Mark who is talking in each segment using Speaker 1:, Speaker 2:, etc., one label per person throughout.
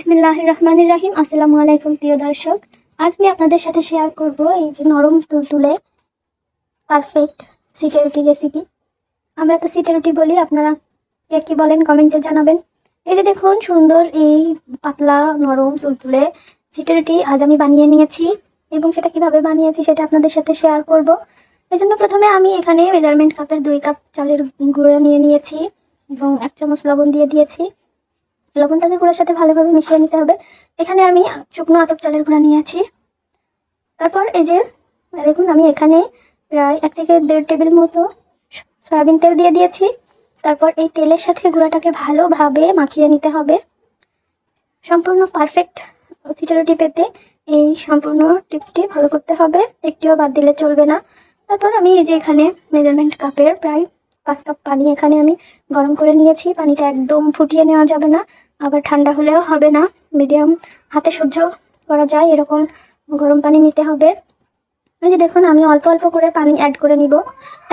Speaker 1: বিসমিল্লাহ রহমানির রাহিম আসসালামু আলাইকুম, প্রিয় দর্শক। আজ আমি আপনাদের সাথে শেয়ার করব এই যে নরম তুলতুলে পারফেক্ট সিটে রুটি রেসিপি আমরা তো সিটে রুটি বলি, আপনারা কে কী বলেন কমেন্টে জানাবেন। এই যে দেখুন, সুন্দর এই পাতলা নরম তুলতুলে সিটে রুটি আজ আমি বানিয়ে নিয়েছি এবং সেটা কীভাবে বানিয়েছি সেটা আপনাদের সাথে শেয়ার করব। এই জন্য প্রথমে আমি এখানে মেজারমেন্ট কাপের দুই কাপ চালের গুঁড়ো নিয়ে নিয়েছি এবং এক চামচ লবণ দিয়ে দিয়েছি। লবণটাকে গুঁড়োর সাথে ভালোভাবে মিশিয়ে নিতে হবে। এখানে আমি শুকনো আতপ চালের গুঁড়া নিয়েছি। তারপর এই যে, দেখুন আমি এখানে প্রায় এক থেকে দেড় টেবিল মতো সয়াবিন তেল দিয়ে দিয়েছি। তারপর এই তেলের সাথে গুঁড়াটাকে ভালোভাবে মাখিয়ে নিতে হবে। সম্পূর্ণ পারফেক্ট রুটি পেতে এই সম্পূর্ণ টিপসটি ফলো করতে হবে। একটিও বাদ দিলে চলবে না। তারপর আমি এই যে এখানে মেজারমেন্ট কাপের প্রায় পাঁচ কাপ পানি এখানে আমি গরম করে নিয়েছি। পানিটা একদম ফুটিয়ে নেওয়া যাবে না। আবার ঠান্ডা হলেও হবে না। মিডিয়াম হাতে সহ্য করা যায়, এরকম গরম পানি নিতে হবে। এই যে দেখুন, আমি অল্প অল্প করে পানি অ্যাড করে নিব।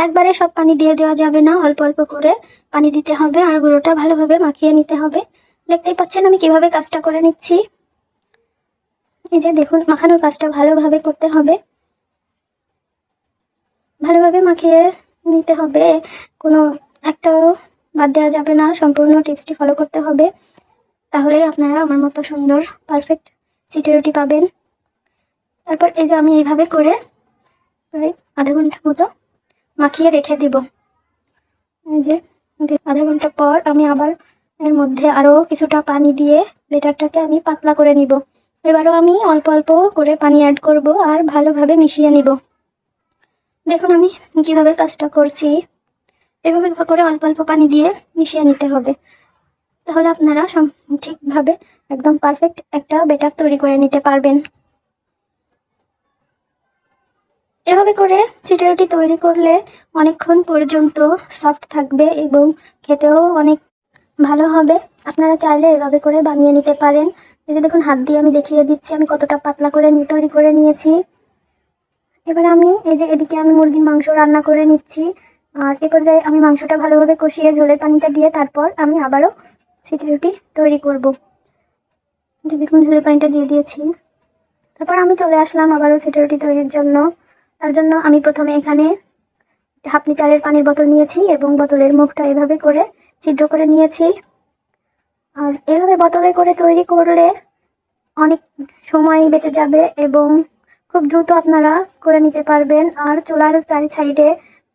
Speaker 1: একবারে সব পানি দিয়ে দেওয়া যাবে না। অল্প অল্প করে পানি দিতে হবে আর গুঁড়োটা ভালোভাবে মাখিয়ে নিতে হবে। দেখতেই পাচ্ছেন আমি কীভাবে কাজটা করে নিচ্ছি। এই যে দেখুন, মাখানোর কাজটা ভালোভাবে করতে হবে। ভালোভাবে মাখিয়ে নিতে হবে। কোনো একটাও বাদ দেওয়া যাবে না। সম্পূর্ণ টিপসটি ফলো করতে হবে। তাহলেই আপনারা আমার মতো সুন্দর পারফেক্ট সিটি রুটি পাবেন। তারপর এই যে আমি এইভাবে করে আধা ঘণ্টার মতো মাখিয়ে রেখে দিব। এই যে আধা ঘণ্টা পর আমি আবার এর মধ্যে আরও কিছুটা পানি দিয়ে বেটারটাকে আমি পাতলা করে নিব। এবারও আমি অল্প অল্প করে পানি অ্যাড করব আর ভালোভাবে মিশিয়ে নিব। দেখুন আমি কীভাবে কাজটা করছি। এভাবে করে অল্প অল্প পানি দিয়ে মিশিয়ে নিতে হবে। তাহলে আপনারা ঠিকভাবে একদম পারফেক্ট একটা বেটার তৈরি করে নিতে পারবেন। এভাবে করে চিটা রুটি তৈরি করলে অনেকক্ষণ পর্যন্ত সফট থাকবে এবং খেতেও অনেক ভালো হবে। আপনারা চাইলে এভাবে করে বানিয়ে নিতে পারেন। এই যে দেখুন, হাত দিয়ে আমি দেখিয়ে দিচ্ছি, আমি কতটা পাতলা করে তৈরি করে নিয়েছি। এবার আমি এই যে এদিকে আমি মুরগির মাংস রান্না করে নিচ্ছি। আর এ পর্যায়ে আমি মাংসটা ভালোভাবে কষিয়ে ঝোলের পানিটা দিয়ে তারপর আমি আবারও সিটি রুটি তৈরি করব। যে ঝোলের পানিটা দিয়ে দিয়েছি। তারপর আমি চলে আসলাম আবারও সিটি রুটি তৈরির জন্য। তার জন্য আমি প্রথমে এখানে হাফ লিটারের পানির বোতল নিয়েছি এবং বোতলের মুখটা এভাবে করে ছিদ্র করে নিয়েছি। আর এভাবে বোতলে করে তৈরি করলে অনেক সময় বেঁচে যাবে এবং খুব দ্রুত আপনারা করে নিতে পারবেন। আর চুলার চারি সাইডে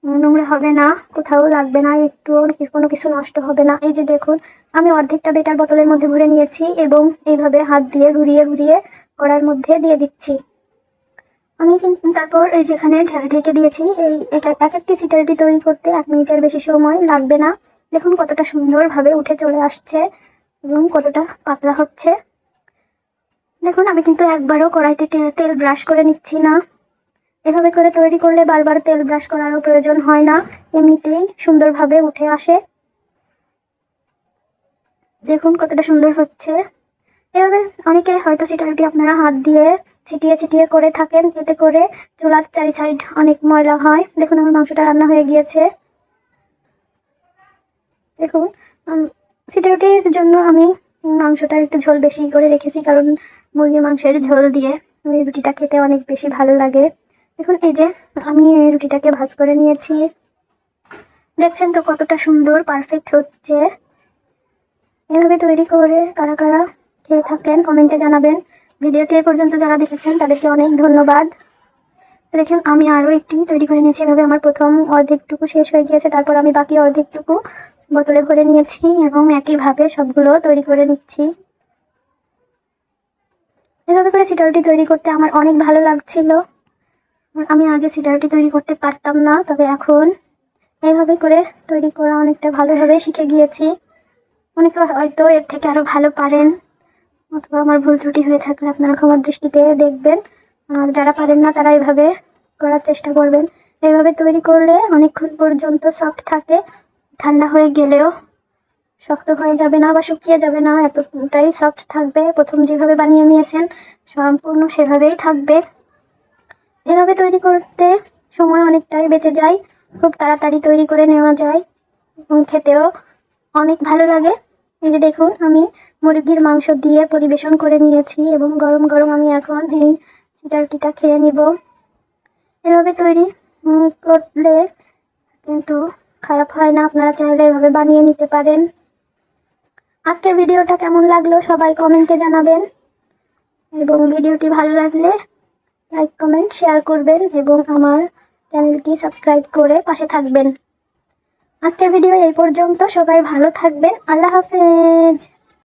Speaker 1: নোংরা হবে না, কোথাও লাগবে না একটু কোনো কিছু নষ্ট হবে না। এই যে দেখুন, আমি অর্ধেকটা বেটার বোতলের মধ্যে ভরে নিয়েছি এবং এইভাবে হাত দিয়ে ঘুরিয়ে ঘুরিয়ে কড়ার মধ্যে দিয়ে দিচ্ছি। আমি কিন্তু তারপর এই যেখানে ঢেকে দিয়েছি, এই এক একটি সিটারটি তৈরি করতে এক মিনিটের বেশি সময় লাগবে না। দেখুন কতটা সুন্দরভাবে উঠে চলে আসছে এবং কতটা পাতলা হচ্ছে। দেখুন, আমি কিন্তু একবারও কড়াইতে তেল ব্রাশ করে নিচ্ছি না। এভাবে করে তৈরি করলে বারবার তেল ব্রাশ করারও প্রয়োজন হয় না। এমনিতেই সুন্দরভাবে উঠে আসে। দেখুন, কতটা সুন্দর হচ্ছে। এভাবে অনেকে হয়তো সিটারটি আপনারা হাত দিয়ে ছিটিয়ে ছিটিয়ে করে থাকেন, এতে করে চুলার চারি সাইড অনেক ময়লা হয়। দেখুন, আমার মাংসটা রান্না হয়ে গিয়েছে। দেখুন সিটারটির জন্য আমি মাংসটা একটু ঝোল বেশি করে রেখেছি, কারণ মুরগির মাংসের ঝোল দিয়ে রুটিটা খেতে অনেক বেশি ভালো লাগে। দেখুন এই যে আমি এই রুটিটাকে ভাজ করে নিয়েছি। দেখছেন তো কতটা সুন্দর পারফেক্ট হচ্ছে। এভাবে তৈরি করে কারা কারা খেয়ে থাকেন, কমেন্টে জানাবেন। ভিডিওটি এ পর্যন্ত যারা দেখেছেন, তাদেরকে অনেক ধন্যবাদ। দেখেন, আমি আরও একটি তৈরি করে নিয়েছি। এভাবে আমার প্রথম অর্ধেকটুকু শেষ হয়ে গিয়েছে, তারপর আমি বাকি অর্ধেকটুকু বোতলে ভরে নিয়েছি এবং একইভাবে সবগুলো তৈরি করে নিচ্ছি। এভাবে করে সিটারটি তৈরি করতে আমার অনেক ভালো লাগছিল। আমি আগে সিটারটি তৈরি করতে পারতাম না, তবে এখন এইভাবে করে তৈরি করা অনেকটা ভালোভাবে শিখে গিয়েছি। অনেকে হয়তো এর থেকে আরও ভালো পারেন, অথবা আমার ভুল ত্রুটি হয়ে থাকলে আপনারা ক্ষমার দৃষ্টিতে দেখবেন। আর যারা পারেন না, তারা এইভাবে করার চেষ্টা করবেন। এইভাবে তৈরি করলে অনেকক্ষণ পর্যন্ত সফট থাকে। ঠান্ডা হয়ে গেলেও শক্ত হয়ে যাবে না বা শুকিয়ে যাবে না, এতটাই সফট থাকবে। প্রথম যেভাবে বানিয়ে নিয়েছেন, সম্পূর্ণ সেভাবেই থাকবে। এভাবে তৈরি করতে সময় অনেকটাই বেঁচে যায়। খুব তাড়াতাড়ি তৈরি করে নেওয়া যায় এবং খেতেও অনেক ভালো লাগে। এই যে দেখুন, আমি মুরগির মাংস দিয়ে পরিবেশন করে নিয়েছি এবং গরম গরম আমি এখন এই চিটা রুটিটা খেয়ে নিব। এভাবে তৈরি করলে কিন্তু খারাপ হয় না, আপনারা চাইলে এভাবে বানিয়ে নিতে পারেন। আজকের ভিডিওটা কেমন লাগল সবাই কমেন্টে জানাবেন। এবং ভিডিওটি ভালো লাগলে লাইক কমেন্ট শেয়ার করবেন এবং আমার চ্যানেলটি সাবস্ক্রাইব করে পাশে থাকবেন। আজকের ভিডিও এই পর্যন্ত, সবাই ভালো থাকবেন, আল্লাহ হাফেজ।